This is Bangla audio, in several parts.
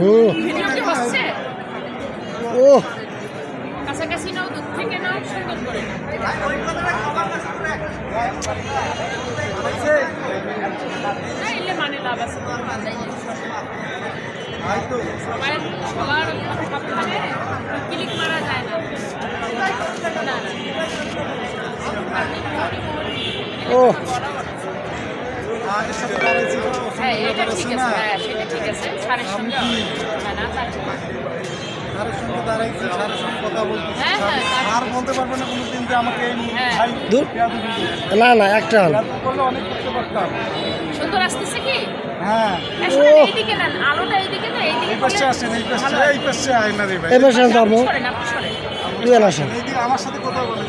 ও। কাছাকাছি নাও দূর থেকে নাও সুন্দর করে। মানে লাভ আছে। সবাই সবার ক্লিক মারা যায় না। না না। ও। হ্যাঁ এটা ঠিক আছে হ্যাঁ সেটা ঠিক আছে। সারের সঙ্গে হ্যাঁ না তার সঙ্গে দাঁড়াইছি স্যারের সঙ্গে কথা বলতেছি। হ্যাঁ, হ্যাঁ, তার- আর বলতে পারবে না যে আমাকে হ্যাঁ। দিতে। না না একটা আন। অনেক করতে পারতাম সুন্দর আসতেছে কি? হ্যাঁ। আসলে এইদিকে নেন আলোটা এইদিকে তো এইদিকে এই পাশে আসেন এই পাশে এই পাশে আয় না রে ভাই। যাব আমার সাথে কথা বলেন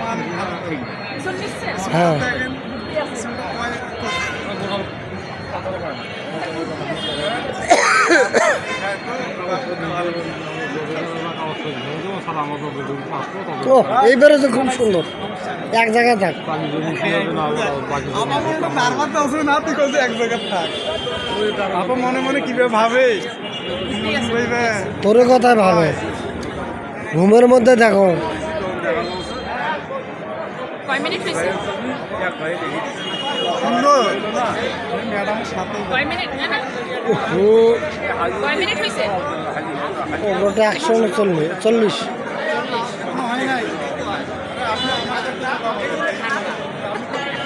মান হ্যাঁ দেখেন ও এইবারে তো খুব সুন্দর। এক জায়গায় থাক। মনে না তুই এক জায়গায় থাক আপা মনে মনে কীভাবে ভাবে? তোর কথাই ভাবে। ঘুমের মধ্যে দেখো। কয় মিনিট হয়েছে? সুন্দর। ম্যাডামের সাথে ওটা একশো চল্লিশ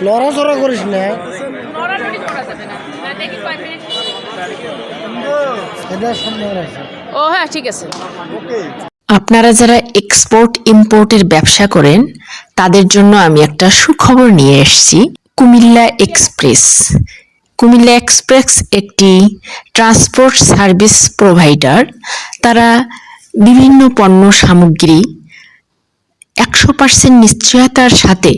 নড়াচড়া করিস না। ও হ্যাঁ ঠিক আছে। আপনারা যারা এক্সপোর্ট ইম্পোর্টের ব্যবসা করেন তাদের জন্য আমি একটা সুখবর নিয়ে এসেছি কুমিল্লা এক্সপ্রেস কুমিল্লা এক্সপ্রেস একটি ট্রান্সপোর্ট সার্ভিস প্রোভাইডার। তারা বিভিন্ন পণ্য সামগ্রী একশো পার্সেন্ট নিশ্চয়তার সাথে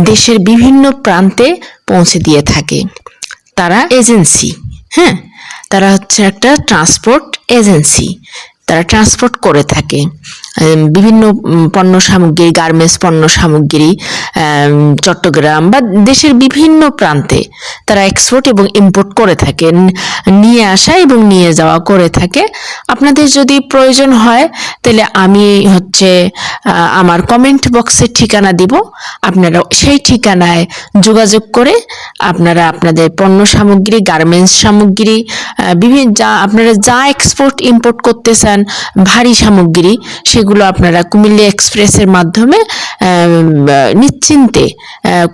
দেশের বিভিন্ন প্রান্তে পৌঁছে দিয়ে থাকে। তারা এজেন্সি হ্যাঁ? তারা হচ্ছে একটা ট্রান্সপোর্ট এজেন্সি। তারা ট্রান্সপোর্ট করে থাকে। বিভিন্ন পণ্য সামগ্রী গার্মেন্টস পণ্য সামগ্রী চট্টগ্রাম বা দেশের বিভিন্ন প্রান্তে তারা এক্সপোর্ট এবং ইম্পোর্ট করে থাকে। নিয়ে আসা এবং নিয়ে যাওয়া করে থাকে। আপনাদের যদি প্রয়োজন হয়, তাহলে আমি হচ্ছে আমার কমেন্ট বক্সের ঠিকানা দিব। আপনারা সেই ঠিকানায় যোগাযোগ করে আপনারা আপনাদের পণ্য সামগ্রী গার্মেন্টস সামগ্রী বিভিন্ন যা, আপনারা যা এক্সপোর্ট ইম্পোর্ট করতে চান ভারী সামগ্রী, সেগুলো আপনারা কুমিল্লি এক্সপ্রেসের মাধ্যমে নিশ্চিন্তে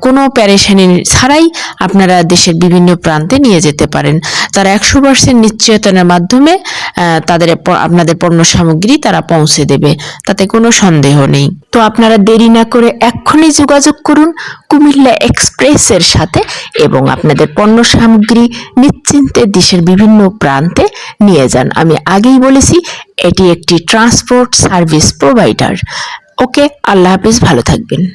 কোনো প্যারেশানি ছাড়াই আপনারা দেশের বিভিন্ন প্রান্তে নিয়ে যেতে পারেন। তারা একশো পার্সেন্ট নিশ্চয়তার মাধ্যমে তাদের আপনাদের পণ্য সামগ্রী তারা পৌঁছে দেবে। তাতে কোনো সন্দেহ নেই। তো আপনারা দেরি না করে এক্ষুনি যোগাযোগ করুন। কুমিল্লা এক্সপ্রেসের সাথে এবং আপনাদের পণ্য সামগ্রী নিশ্চিন্তে দেশের বিভিন্ন প্রান্তে নিয়ে যান। আমি আগেই বলেছি, এটি একটি ট্রান্সপোর্ট সার্ভিস প্রোভাইডার ওকে, আল্লাহ হাফিজ, ভালো থাকবেন।